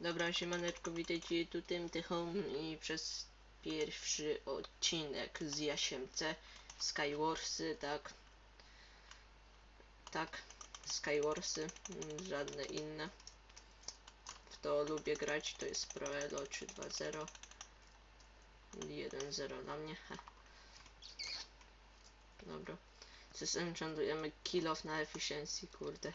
Dobra, siemaneczko, witajcie tu tym tychą i przez pierwszy odcinek z Jasiemce Skywarsy, tak. Tak, Skywarsy, żadne inne. W to lubię grać, to jest Proelo 3.2.0 1.0 dla mnie, he. Dobra. Zesenchantujemy kill off na efficiency, kurde.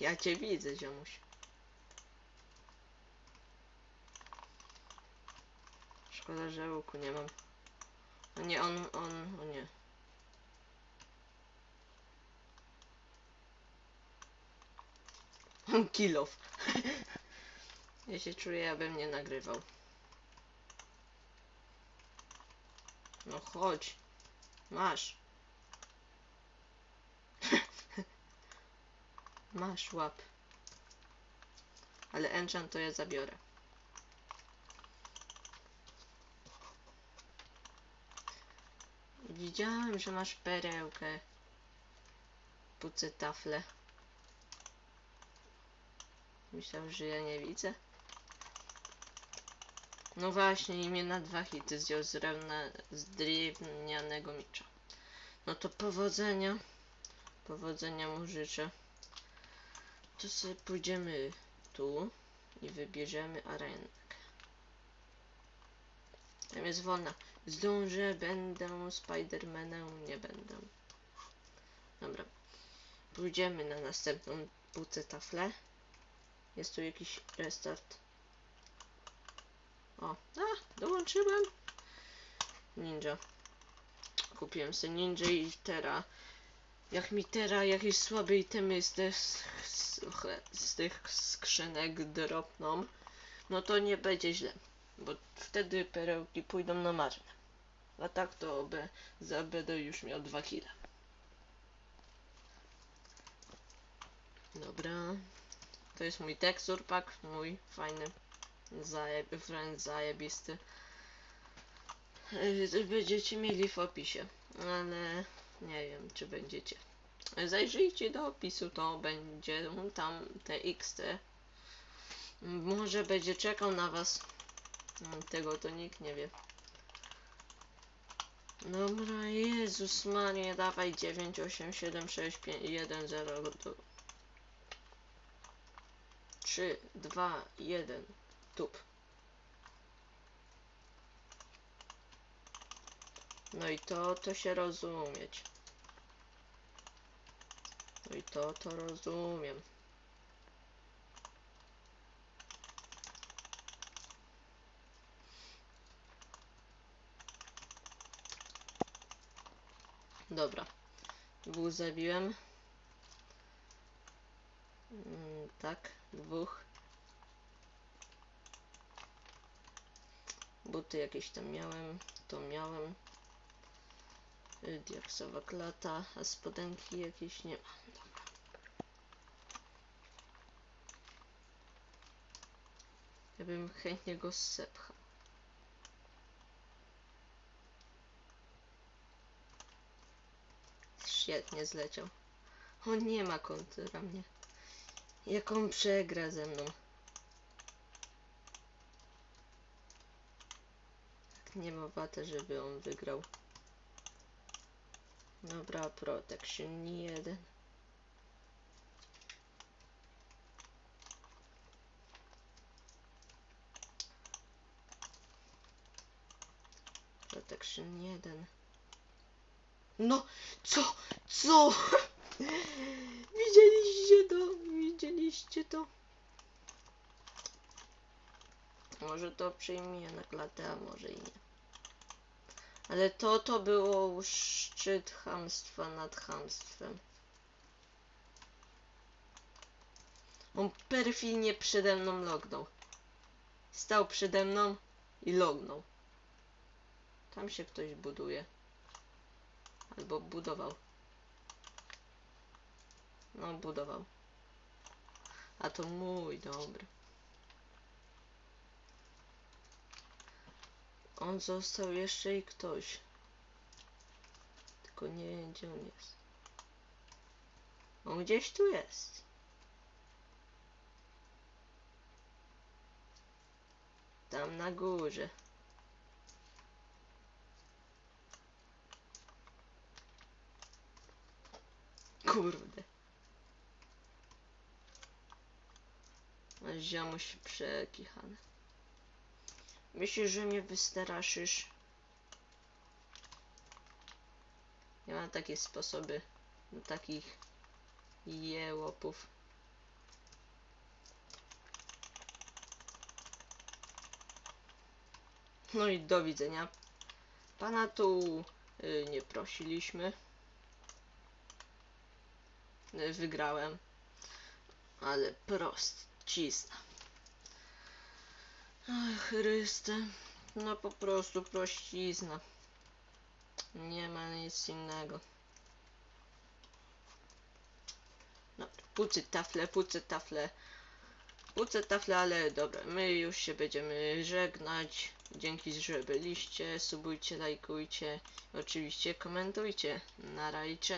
Ja cię widzę, ziomuś. Szkoda, że łuku nie mam. O nie, on, on, o nie. Kill off. ja się czuję, abym nie nagrywał. No chodź. Masz. Masz łap. Ale enchant to ja zabiorę. Widziałem, że masz perełkę. Pucę tafle. Myślał, że ja nie widzę. No właśnie, imię na dwa hity zdjął z, drewna, z drewnianego micza. No to powodzenia. Powodzenia mu życzę. To sobie pójdziemy tu i wybierzemy arenkę. Tam jest wolna. Zdążę, będę Spidermanem, nie będę. Dobra. Pójdziemy na następną pucę taflę. Jest tu jakiś restart. O, a, dołączyłem. Ninja. Kupiłem sobie ninja i teraz. Jak mi teraz jakieś słabe itemy z tych, z, tych skrzynek dropną, no to nie będzie źle, bo wtedy perełki pójdą na marne. A tak to be, za będę już miał dwa kile. Dobra. To jest mój tekstur pack, mój fajny, zajeb, wręcz zajebisty. Będziecie mieli w opisie, ale nie wiem, czy będziecie. Zajrzyjcie do opisu, to będzie tam TXT. Może będzie czekał na was. Tego to nikt nie wie. Dobra, Jezus Maria, dawaj 9, 8, 7, 6, 5, 1, 0, do... 3, 2, 1, tup. No i to, to się rozumieć. No i to, to rozumiem. Dobra. Dwóch zabiłem. Mm, tak, dwóch. Buty jakieś tam miałem, to miałem. Y, Diaksowa klata, a spodenki jakieś nie ma. Dobra. Ja bym chętnie go zepchał. Świetnie zleciał. On nie ma kontra mnie. Jak on przegra ze mną. Tak nie ma wady, żeby on wygrał. Dobra, protection jeden. Protection jeden. No, co? Co? Widzieliście to? Widzieliście to? Może to przyjmie na klatę, a może i nie. Ale to, to było szczyt chamstwa nad chamstwem. On perfidnie przede mną lognął. Stał przede mną i lognął. Tam się ktoś buduje. Albo budował. No, budował. A to mój, dobry. On został jeszcze i ktoś. Tylko nie wiem, gdzie on jest. On gdzieś tu jest. Tam na górze. Kurde. Ziomuś przekichany. Myślisz, że mnie wystraszysz? Ja mam takie sposoby na takich jełopów. No i do widzenia. Pana tu y, nie prosiliśmy. Y, Wygrałem. Ale prostcizna. Ach, Chryste. No po prostu prościzna. Nie ma nic innego. No, pucy tafle, pucy tafle. Pucę tafle, ale dobra, my już się będziemy żegnać. Dzięki, że byliście. Subujcie, lajkujcie. Oczywiście komentujcie. Na rajcze